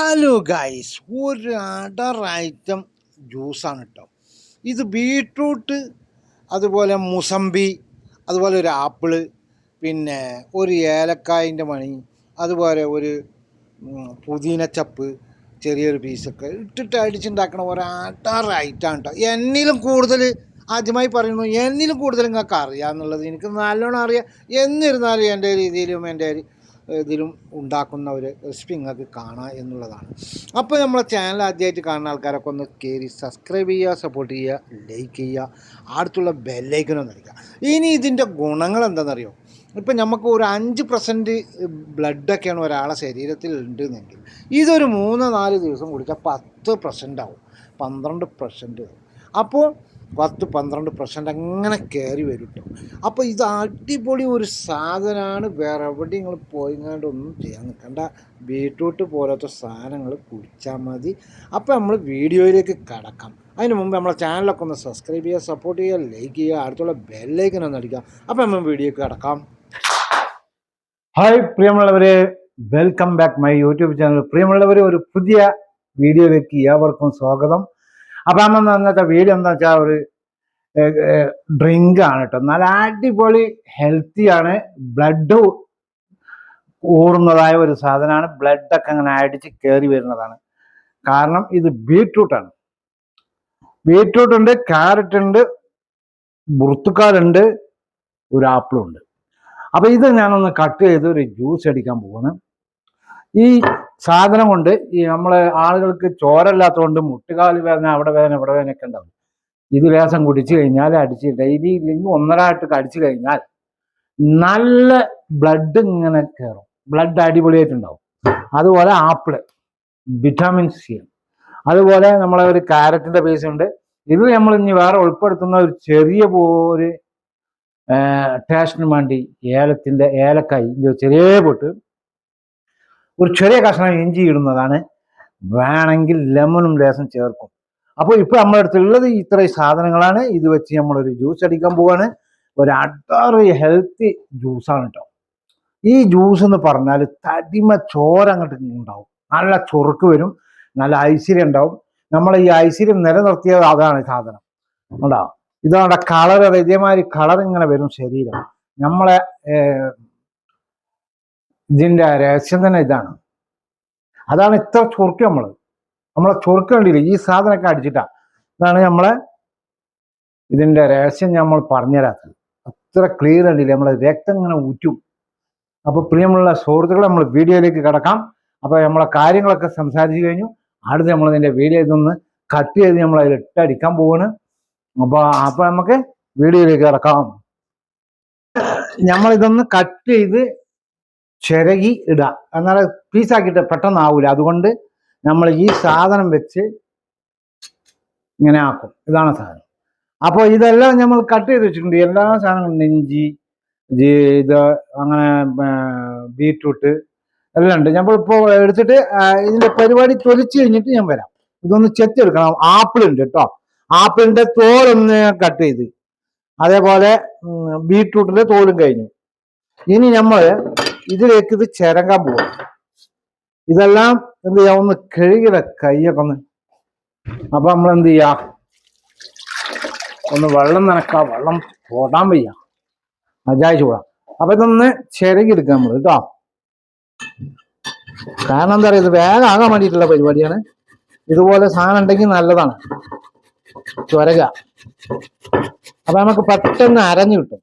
Hello guys ഒരു അടർ item ജ്യൂസാണ് കേട്ടോ ഇത് ബീട്രൂട്ട് അതുപോലെ മുസംബി അതുപോലെ ഒരു ആപ്പിൾ പിന്നെ ഒരു ഏലക്കായന്റെ മണി അതുപോലെ ഒരു പുതിനച്ചപ്പ് ചെറിയൊരു പീസൊക്കെ ഇട്ടിട്ട് അടിച്ചുണ്ടാക്കണ ഒരു അടർ ഐറ്റമാണ് കേട്ടോ എന്നിലും കൂടുതൽ ആദ്യമായി പറയുന്നു എന്നിലും കൂടുതൽ നിങ്ങൾക്ക് അറിയാമെന്നുള്ളത് എനിക്ക് നല്ലോണം അറിയാം. എന്നിരുന്നാലും എന്റെ രീതിയിലും എന്റെ ഇതിലും ഉണ്ടാക്കുന്ന ഒരു റെസിപ്പി നിങ്ങൾക്ക് കാണാം എന്നുള്ളതാണ്. അപ്പോൾ നമ്മളെ ചാനൽ ആദ്യമായിട്ട് കാണുന്ന ആൾക്കാരൊക്കെ ഒന്ന് കയറി സബ്സ്ക്രൈബ് ചെയ്യുക സപ്പോർട്ട് ചെയ്യുക ലൈക്ക് ചെയ്യുക അടുത്തുള്ള ബെല്ലൈക്കനും നൽകുക ഇനി ഇതിന്റെ ഗുണങ്ങൾ എന്താണെന്നറിയോ? ഇപ്പം നമുക്ക് ഒരു അഞ്ച് പെർസെന്റ് ബ്ലഡൊക്കെയാണ് ഒരാളെ ശരീരത്തിൽ ഉണ്ടെന്നെങ്കിൽ ഇതൊരു മൂന്ന് നാല് ദിവസം കുടിച്ചാൽ പത്ത് പെർസെന്റ് ആവും പന്ത്രണ്ട് പെർസെന്റ് അപ്പോൾ പത്ത് പന്ത്രണ്ട് പെർസെന്റ് അങ്ങനെ കയറി വരും കേട്ടോ അപ്പോൾ ഇത് അടിപൊളി ഒരു സാധനമാണ് വേറെ എവിടെ നിങ്ങൾ പോയിങ്ങാണ്ട് ഒന്നും ചെയ്യാൻ നിൽക്കണ്ട ബീട്രൂട്ട് പോലത്തെ സാധനങ്ങൾ കുടിച്ചാൽ മതി. അപ്പോൾ നമ്മൾ വീഡിയോയിലേക്ക് കടക്കാം. അതിന് മുമ്പ് നമ്മളെ ചാനലൊക്കെ ഒന്ന് സബ്സ്ക്രൈബ് ചെയ്യുക സപ്പോർട്ട് ചെയ്യുക ലൈക്ക് ചെയ്യുക അടുത്തുള്ള ബെല്ലൈക്കൻ ഒന്ന് അടിക്കുക. അപ്പോൾ നമ്മൾ വീഡിയോക്ക് കടക്കാം. ഹായ് പ്രിയമുള്ളവരെ. Welcome back my YouTube channel പ്രിയമുള്ളവരെ ഒരു പുതിയ വീഡിയോയിലേക്ക് ഏവർക്കും സ്വാഗതം. അപ്പം അമ്മ ഇന്നത്തെ വീഡിയോ എന്താ വെച്ചാൽ ഒരു ഡ്രിങ്ക് ആണ് കേട്ടോ നല്ല അടിപൊളി ഹെൽത്തി ആണ്. ബ്ലഡ് ഊറുന്നതായ ഒരു സാധനമാണ്. ബ്ലഡൊക്കെ അങ്ങനെ അടിച്ച് കയറി വരുന്നതാണ്. കാരണം ഇത് ബീട്രൂട്ടാണ് ബീട്രൂട്ട് ഉണ്ട് ക്യാരറ്റ് ഉണ്ട് ബുർത്തുക്കാലുണ്ട് ഒരു ആപ്പിളും ഉണ്ട്. അപ്പൊ ഇത് ഞാനൊന്ന് കട്ട് ചെയ്ത് ഒരു ജ്യൂസ് അടിക്കാൻ പോവാണ്. ഈ സാധനം കൊണ്ട് ഈ നമ്മളെ ആളുകൾക്ക് ചോരല്ലാത്തതുകൊണ്ട് മുട്ടുകാൽ വേദന അവിടെ വേദന ഇവിടെ വേദനയൊക്കെ ഉണ്ടാവും. ഇത് ലേസം കുടിച്ചു കഴിഞ്ഞാൽ അടിച്ച് ഡെയിലി ഇല്ലെങ്കിൽ ഒന്നരായിട്ട് അടിച്ചു കഴിഞ്ഞാൽ നല്ല ബ്ലഡ് ഇങ്ങനെ കയറും. ബ്ലഡ് അടിപൊളിയായിട്ടുണ്ടാവും. അതുപോലെ ആപ്പിൾ വിറ്റാമിൻ സി അതുപോലെ നമ്മളെ ഒരു കാരറ്റിന്റെ ബേസ് ഉണ്ട്. ഇത് നമ്മൾ ഇനി വേറെ ഉൾപ്പെടുത്തുന്ന ഒരു ചെറിയ ഒരു ടേസ്റ്റിന് വേണ്ടി ഏലത്തിന്റെ ഏലക്കായി ചെറിയ പൊട്ട് ഒരു ചെറിയ കഷ്ണം ഇഞ്ചി ഇടുന്നതാണ്. വേണമെങ്കിൽ ലെമണും ലേസം ചേർക്കും. അപ്പോൾ ഇപ്പോൾ നമ്മുടെ അടുത്തുള്ളത് ഇത്രയും സാധനങ്ങളാണ്. ഇത് വെച്ച് നമ്മളൊരു ജ്യൂസ് അടിക്കാൻ പോവാണ്. ഒരു അടാറ് ഹെൽത്തി ജ്യൂസാണ് കേട്ടോ. ഈ ജ്യൂസ് എന്ന് പറഞ്ഞാൽ തടിമ ചോര അങ്ങോട്ട് ഉണ്ടാവും. നല്ല ചൊറുക്ക് വരും. നല്ല ഐശ്വര്യം ഉണ്ടാവും. നമ്മൾ ഈ ഐശ്വര്യം നിലനിർത്തിയത് അതാണ് സാധനം. ഉണ്ടാവും ഇതാണ് കളർ ഇതേമാതിരി കളർ ഇങ്ങനെ വരും ശരീരം. നമ്മളെ ഏർ, ഇതിന്റെ രഹസ്യം തന്നെ ഇതാണ്. അതാണ് ഇത്ര ചുറുക്കി നമ്മൾ നമ്മളെ ചുറുക്കേണ്ടിയില്ല ഈ സാധനമൊക്കെ അടിച്ചിട്ടാ. ഇതാണ് നമ്മളെ ഇതിന്റെ രഹസ്യം നമ്മൾ പറഞ്ഞുതരാത്തത്. അത്ര ക്ലിയർ ഉണ്ടില്ല നമ്മളെ രക്തം ഇങ്ങനെ ഊറ്റും. അപ്പൊ പ്രിയമുള്ള സുഹൃത്തുക്കളെ നമ്മൾ വീഡിയോയിലേക്ക് കിടക്കാം. അപ്പോൾ നമ്മളെ കാര്യങ്ങളൊക്കെ സംസാരിച്ചു കഴിഞ്ഞു. അടുത്ത് നമ്മൾ ഇതിന്റെ വീഡിയോ ഇതൊന്ന് കട്ട് ചെയ്ത് നമ്മൾ അതിൽ ഇട്ടടിക്കാൻ പോവാണ്. അപ്പോൾ അപ്പോൾ നമുക്ക് വീഡിയോയിലേക്ക് കിടക്കാം. നമ്മളിതൊന്ന് കട്ട് ചെയ്ത് ചിരകി ഇടുക എന്നാലും പീസാക്കിയിട്ട് പെട്ടെന്ന് ആവില്ല അതുകൊണ്ട് നമ്മൾ ഈ സാധനം വെച്ച് ഇങ്ങനെ ആക്കും. ഇതാണ് സാധനം. അപ്പോൾ ഇതെല്ലാം നമ്മൾ കട്ട് ചെയ്ത് വെച്ചിട്ടുണ്ട്. എല്ലാ സാധനങ്ങളും ഇഞ്ചി ഇത് അങ്ങനെ ബീട്രൂട്ട് എല്ലാം ഉണ്ട്. നമ്മൾ ഇപ്പോൾ എടുത്തിട്ട് ഇതിന്റെ പരിപാടി തൊലിച്ച് കഴിഞ്ഞിട്ട് ഞാൻ വരാം. ഇതൊന്ന് ചെത്തിയെടുക്കണം. ആപ്പിൾ ഉണ്ട് കേട്ടോ. ആപ്പിളിന്റെ തോലൊന്ന് കട്ട് ചെയ്ത്. അതേപോലെ ബീട്രൂട്ടിന്റെ തോലും കഴിഞ്ഞു. ഇനി നമ്മൾ ഇതിലേക്ക് ഇത് ചിരങ്ങാൻ പോകും ഇതെല്ലാം എന്ത് ചെയ്യാം? ഒന്ന് കഴുകിട കൈയൊക്കെ ഒന്ന് അപ്പൊ നമ്മൾ എന്ത് ചെയ്യാ? ഒന്ന് വെള്ളം നനക്കാം. വെള്ളം പോടാൻ വയ്യ. മജായി ചൂടാം. അപ്പൊ ഇതൊന്ന് ചിരകിയെടുക്കാം നമ്മൾ കേട്ടോ. കാരണം എന്താ പറയുക ഇത് വേഗം ആകാൻ വേണ്ടിയിട്ടുള്ള പരിപാടിയാണ്. ഇതുപോലെ സാധനം ഉണ്ടെങ്കിൽ നല്ലതാണ്. ചുരക. അപ്പൊ നമുക്ക് പെട്ടെന്ന് അരഞ്ഞു കിട്ടും.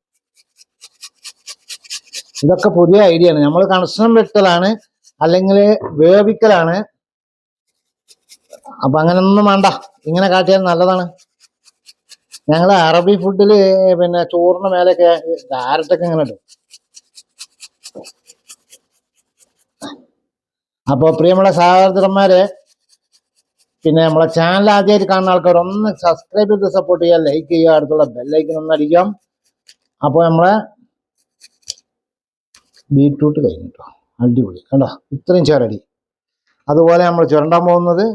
ഇതൊക്കെ പുതിയ ഐഡിയ ആണ്. നമ്മൾ കണക്ഷൻ വെട്ടലാണ് അല്ലെങ്കിൽ വേവിക്കലാണ്. അപ്പൊ അങ്ങനൊന്നും വേണ്ട. ഇങ്ങനെ കാട്ടിയാൽ നല്ലതാണ്. ഞങ്ങൾ അറബി ഫുഡിൽ പിന്നെ ചോറിന് മേലൊക്കെ ക്യാരറ്റൊക്കെ ഇങ്ങനെ ഇടും. അപ്പോൾ പ്രിയമുള്ള സഹോദരന്മാരെ പിന്നെ നമ്മളെ ചാനൽ ആദ്യമായിട്ട് കാണുന്ന ആൾക്കാർ ഒന്ന് സബ്സ്ക്രൈബ് ചെയ്ത് സപ്പോർട്ട് ചെയ്യുക ലൈക്ക് ചെയ്യുക അടുത്തുള്ള ബെല്ലൈക്കൻ ഒന്ന് അടിക്കാം. അപ്പോൾ നമ്മളെ ബീട്രൂട്ട് കഴിഞ്ഞു കേട്ടോ അടിപൊളി. കണ്ടോ? ഇത്രയും ചേരടി. അതുപോലെ നമ്മൾ ചുരണ്ടാൻ പോകുന്നത്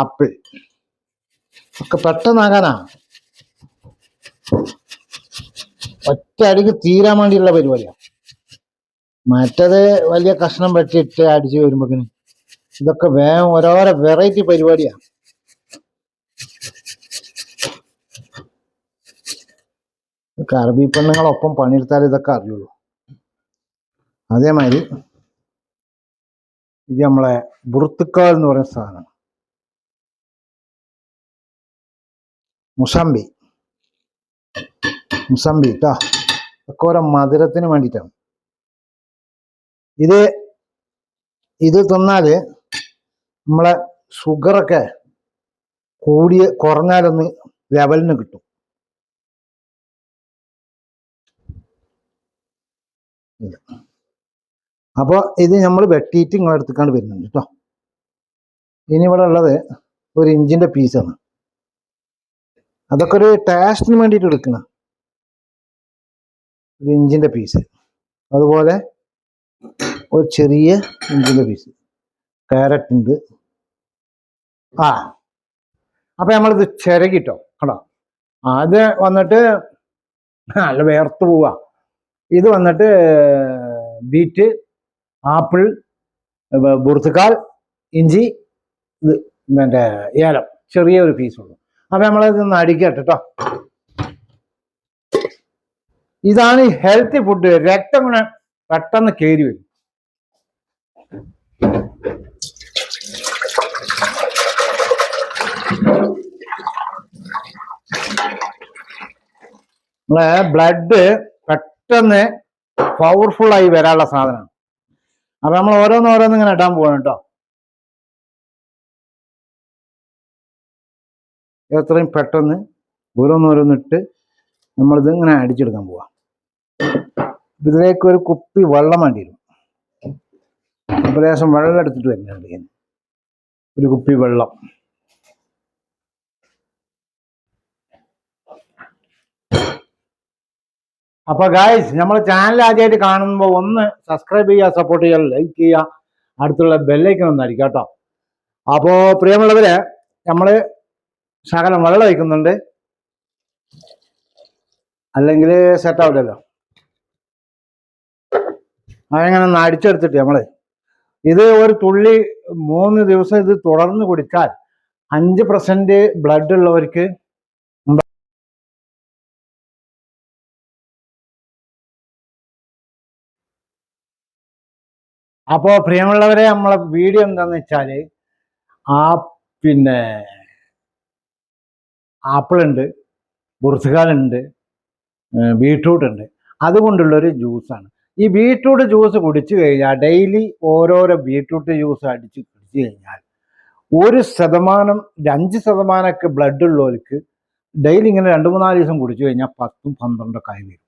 ആപ്പിൾ. ഒക്കെ പെട്ടെന്നാകാനാ. ഒറ്റ അടിക്ക് തീരാൻ വേണ്ടിയുള്ള പരിപാടിയാണ് മറ്റത് വലിയ കഷ്ണം വെട്ടിയിട്ട് അടിച്ച് വരുമ്പോക്കിന് ഇതൊക്കെ വേഗം ഓരോരോ വെറൈറ്റി പരിപാടിയാണ് അറബി പെണ്ണുങ്ങളൊപ്പം പണിയെടുത്താൽ ഇതൊക്കെ അറിയുള്ളൂ. അതേമാതിരി ഇത് നമ്മളെ ബുർത്തുക്കാൾ എന്ന് പറയുന്ന സാധനം മുസാംബി മുസാംബി കേട്ടോ ഒക്കെ ഓരോ മധുരത്തിന് വേണ്ടിയിട്ടാണ്. ഇത് ഇത് തന്നാൽ നമ്മളെ ഷുഗറൊക്കെ കൂടിയ കുറഞ്ഞാലൊന്ന് ലെവലിന് കിട്ടും. ഇത്. അപ്പോൾ ഇത് നമ്മൾ വെട്ടിയിട്ട് നിങ്ങളെ അടുത്തേക്കാണ് വരുന്നുണ്ട് കേട്ടോ ഇനി ഇവിടെ ഉള്ളത് ഒരു ഇഞ്ചിന്റെ പീസാണ് അതൊക്കെ ഒരു ടേസ്റ്റിന് വേണ്ടിയിട്ട് എടുക്കണം ഒരു ഇഞ്ചിന്റെ പീസ് അതുപോലെ ഒരു ചെറിയ ഇഞ്ചിന്റെ പീസ് ക്യാരറ്റ് ഉണ്ട്. ആ. അപ്പൊ നമ്മളിത് ചിരകിട്ടോ കേട്ടോ അത് വന്നിട്ട് അല്ല വേർത്ത് പോവുക ഇത് വന്നിട്ട് ബീറ്റ് ആപ്പിൾ ബുർത്തുക്കാൽ ഇഞ്ചി ഇത് മറ്റേ ഏലം ചെറിയൊരു പീസുള്ളൂ അപ്പൊ നമ്മളത് ഒന്ന് അടിക്കട്ടെ കേട്ടോ ഇതാണ് ഹെൽത്തി ഫുഡ് രക്തം ഇങ്ങനെ പെട്ടെന്ന് കയറി വരും. നമ്മളെ ബ്ലഡ് പെട്ടെന്ന് പവർഫുൾ ആയി വരാനുള്ള സാധനമാണ്. അപ്പൊ നമ്മൾ ഓരോന്ന് ഓരോന്ന് ഇങ്ങനെ ഇടാൻ പോവാണ് കേട്ടോ എത്രയും പെട്ടെന്ന് ഓരോന്നോരോന്ന് ഇട്ട് നമ്മളിത് ഇങ്ങനെ അടിച്ചെടുക്കാൻ പോവാം. ഇതിലേക്ക് ഒരു കുപ്പി വെള്ളം വേണ്ടി വരും. വെള്ളം എടുത്തിട്ട് വരുന്നുണ്ട് ഒരു കുപ്പി വെള്ളം. അപ്പൊ ഗായ്സ് നമ്മൾ ചാനൽ ആദ്യമായിട്ട് കാണുമ്പോൾ ഒന്ന് സബ്സ്ക്രൈബ് ചെയ്യുക സപ്പോർട്ട് ചെയ്യുക ലൈക്ക് ചെയ്യുക. അടുത്തുള്ള ബെല്ലൈക്കൺ ഒന്നായിരിക്കും കേട്ടോ. അപ്പോ പ്രിയമുള്ളവരെ നമ്മൾ ശകലം വെള്ളം വയ്ക്കുന്നുണ്ട് അല്ലെങ്കിൽ സെറ്റ് ആവില്ലല്ലോ അതെങ്ങനെ ഒന്ന് അടിച്ചെടുത്തിട്ട് നമ്മൾ. ഇത് ഒരു തുള്ളി മൂന്ന് ദിവസം ഇത് തുടർന്ന് കുടിച്ചാൽ അഞ്ച് പെർസെന്റ് ബ്ലഡ് ഉള്ളവർക്ക് അപ്പോ പ്രിയമുള്ളവരെ നമ്മളെ വീഡിയോ എന്താന്ന് വെച്ചാൽ ആ പിന്നെ ആപ്പിളുണ്ട് ബുർസുകാലുണ്ട് ബീട്രൂട്ട് ഉണ്ട്. അതുകൊണ്ടുള്ള ഒരു ജ്യൂസാണ് ഈ ബീട്രൂട്ട് ജ്യൂസ് കുടിച്ചു കഴിഞ്ഞാൽ ഡെയിലി ഓരോരോ ബീട്രൂട്ട് ജ്യൂസ് അടിച്ച് കുടിച്ചു കഴിഞ്ഞാൽ ഒരു ശതമാനം അഞ്ച് ശതമാനമൊക്കെ ബ്ലഡ് ഉള്ളവർക്ക് ഡെയിലി ഇങ്ങനെ രണ്ട് മൂന്നാൽ ദിവസം കുടിച്ചു കഴിഞ്ഞാൽ പത്തും പന്ത്രണ്ടൊക്കെ ആയി വരും.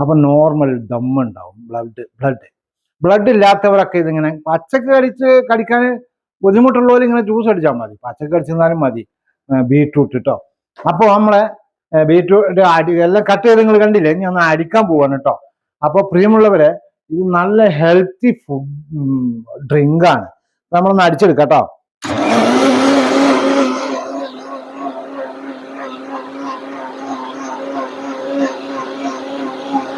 അപ്പം നോർമൽ ദമ്മുണ്ടാവും ബ്ലഡ് ബ്ലഡ് ബ്ലഡ് ഇല്ലാത്തവരൊക്കെ ഇതിങ്ങനെ പച്ചക്ക് കടിച്ച് കടിക്കാൻ ബുദ്ധിമുട്ടുള്ളവർ ഇങ്ങനെ ജ്യൂസ് അടിച്ചാൽ മതി. പച്ചക്ക് കടിച്ചിരുന്നാലും മതി. ബീട്രൂട്ട് കേട്ടോ അപ്പോൾ നമ്മളെ ബീട്രൂട്ട് അടി എല്ലാം കട്ട് ചെയ്ത് നിങ്ങൾ കണ്ടില്ലേ? ഞാൻ അടിക്കാൻ പോവാണ് കേട്ടോ അപ്പോൾ പ്രിയമുള്ളവരെ ഇത് നല്ല ഹെൽത്തി ഫുഡ് ഡ്രിങ്കാണ് നമ്മളൊന്ന് അടിച്ചെടുക്കാം കേട്ടോ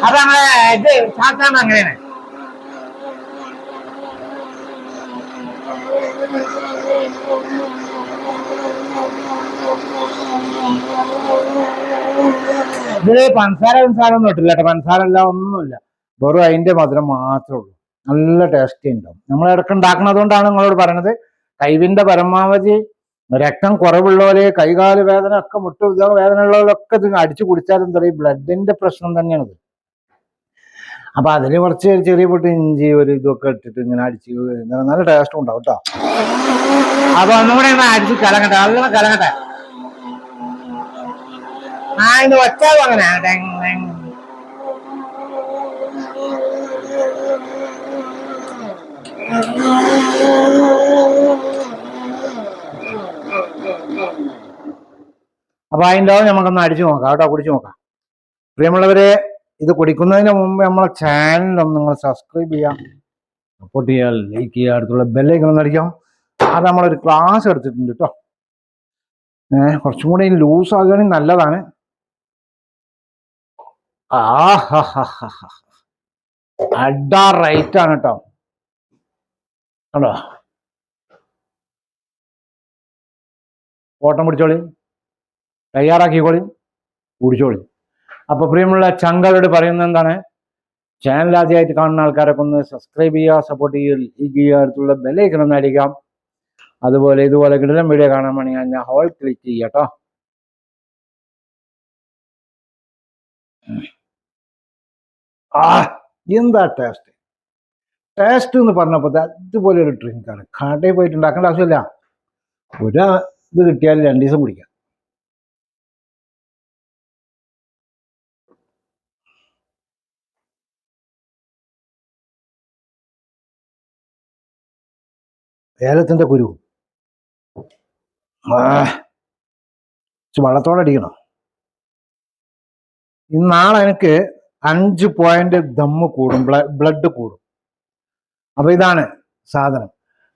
അത് നമ്മളെ ഇത് സാധാരണ അങ്ങനെയാണ്. ഇതിൽ പഞ്ചസാര പഞ്ചസാര ഒന്നും ഇട്ടില്ല കേട്ടോ. പഞ്ചസാര എല്ലാം ഒന്നുമില്ല. വെറും അതിന്റെ മധുരം മാത്രമേ ഉള്ളൂ. നല്ല ടേസ്റ്റി ഉണ്ടാവും. നമ്മൾ ഇടയ്ക്ക് ഉണ്ടാക്കുന്നത് കൊണ്ടാണ് നിങ്ങളോട് പറയണത്. കൈവിന്റെ പരമാവധി രക്തം കുറവുള്ളവരെ കൈകാൽ വേദന ഒക്കെ മുട്ട വേദന ഉള്ളവരൊക്കെ അടിച്ചു കുടിച്ചാൽ എന്താ ബ്ലഡിന്റെ പ്രശ്നം തന്നെയാണിത്. അപ്പൊ അതിന് കുറച്ച് ചെറിയ പൊട്ടി ഇഞ്ചി ഒരു ഇതൊക്കെ ഇട്ടിട്ട് ഇങ്ങനെ അടിച്ച് നല്ല ടേസ്റ്റും ഉണ്ടാവും കേട്ടോ. അപ്പൊ ഒന്നുകൂടെ കൂടെ അടിച്ച് കലങ്ങട്ടെ. നല്ല കലങ്ങട്ടെ. ആ ഇത് ഒച്ചാവും അങ്ങനെ. അപ്പൊ അതിന്റെ നമുക്കൊന്ന് അടിച്ചു നോക്കാം. കേട്ടോ കുടിച്ചു നോക്കാം. പ്രിയമുള്ളവരെ ഇത് കുടിക്കുന്നതിന് മുമ്പ് നമ്മളെ ഒന്ന് നിങ്ങൾ സബ്സ്ക്രൈബ് ചെയ്യാം. സപ്പോർട്ട് ചെയ്യുക ലൈക്ക് ചെയ്യുക അടുത്തുള്ള ബെല്ലൈക്കൺ ഒന്ന് അടിക്കാം. അത് നമ്മളൊരു ക്ലാസ് എടുത്തിട്ടുണ്ട് കേട്ടോ ഏഹ് കുറച്ചും കൂടി ലൂസ് ആകുകയാണെങ്കിൽ നല്ലതാണ്. അഡാ റൈറ്റ് ആണ് കേട്ടോ കണ്ടോ? ഓട്ടം പിടിച്ചോളി. തയ്യാറാക്കിക്കോളി. കുടിച്ചോളി അപ്പൊ പ്രിയമുള്ള ചങ്കളോട് പറയുന്നത് എന്താണ്? ചാനൽ ആദ്യമായിട്ട് കാണുന്ന ആൾക്കാരൊക്കെ ഒന്ന് സബ്സ്ക്രൈബ് ചെയ്യുക സപ്പോർട്ട് ചെയ്യുക അടുത്തുള്ള ബെല്ലൈക്കൺ ഒന്ന് അടിക്കാം അതുപോലെ ഇതുപോലെ കിടലം വീഡിയോ കാണാൻ വേണമെങ്കിൽ ഞാൻ ഹോൾ ക്ലിക്ക് ചെയ്യാട്ടോ ആ എന്താ ടേസ്റ്റ് ടേസ്റ്റ് എന്ന് പറഞ്ഞപ്പോൾ അതുപോലെ ഒരു ഡ്രിങ്കാണ് കടയിൽ പോയിട്ട് ഉണ്ടാക്കേണ്ട ആവശ്യമില്ല. ഒരു ഇത് കിട്ടിയാൽ രണ്ട് ദിവസം കുടിക്കാം. ഏലത്തിന്റെ കുരു. വെള്ളത്തോടെ അടിക്കണം. ഇന്ന് എനിക്ക് അഞ്ച് പോയിന്റ് ദമ്മ് കൂടും ബ്ലഡ് കൂടും. അപ്പൊ ഇതാണ് സാധനം.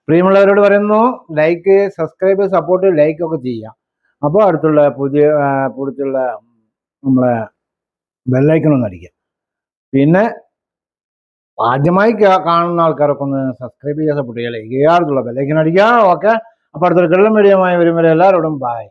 പ്രിയമുള്ളവരോട് പറയുന്നു ലൈക്ക് സബ്സ്ക്രൈബ് സപ്പോർട്ട് ലൈക്ക് ഒക്കെ ചെയ്യാം അപ്പോൾ അടുത്തുള്ള പുതിയ അടുത്തുള്ള നമ്മളെ ബെല്ലൈക്കൺ ഒന്ന് അടിക്കാം പിന്നെ ആദ്യമായി കാണുന്ന ആൾക്കാരൊക്കെ ഒന്ന് സബ്സ്ക്രൈബ് ചെയ്യാൻ സപ്പോർട്ട് ചെയ്യുക ലൈക്ക് ചെയ്യുക അടുത്തുള്ള ബെല്ലൈക്കൺ അടിക്കുക. ഓക്കെ അപ്പോൾ അടുത്തൊരു കിള്ളം മീഡിയമായി വരും വരെ എല്ലാവരോടും ബായ്